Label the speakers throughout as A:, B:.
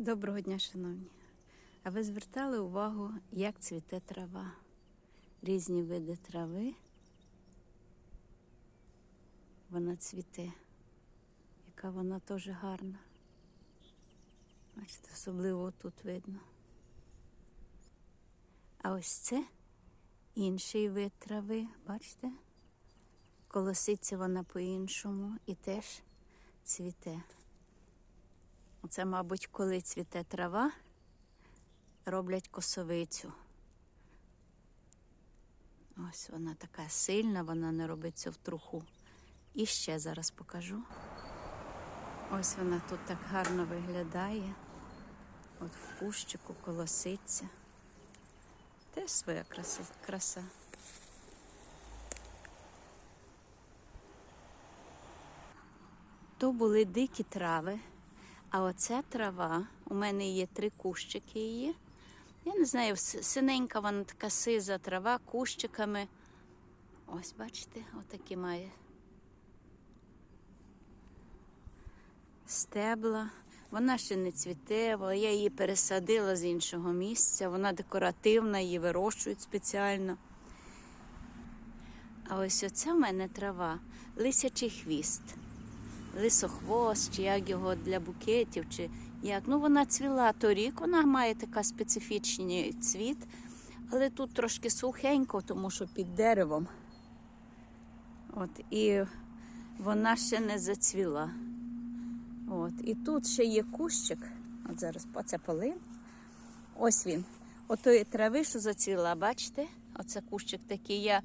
A: Доброго дня, шановні. А ви звертали увагу, як цвіте трава? Різні види трави. Вона цвіте. Яка вона теж гарна. Бачите, особливо тут видно. А ось це інший вид трави, бачите? Колоситься вона по-іншому і теж цвіте. Оце, мабуть, коли цвіте трава, роблять косовицю. Ось вона така сильна, вона не робиться в труху. І ще зараз покажу. Ось вона тут так гарно виглядає. От в кущику колоситься. Теж своя краса. краса. То були дикі трави. А оця трава, у мене є три кущики її. Я не знаю, синенька вона така сиза трава кущиками. Ось, бачите, отакі має стебла. Вона ще не цвіте, я її пересадила з іншого місця. Вона декоративна, її вирощують спеціально. А ось оця в мене трава, лисячий хвіст лисохвост, чи як його для букетів, чи як. Ну, вона цвіла торік, вона має така специфічний цвіт, але тут трошки сухенько, тому що під деревом. От, і вона ще не зацвіла. От, і тут ще є кущик. От зараз оце полин. Ось він. Отої трави, що зацвіла, бачите? Оце кущик такий. Я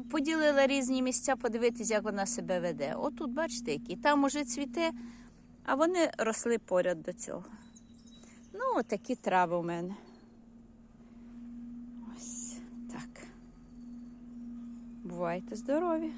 A: поділила різні місця, подивитися, як вона себе веде. Отут, бачите, які. Там уже цвіте, а вони росли поряд до цього. Ну, такі трави у мене. Ось так. Бувайте здорові!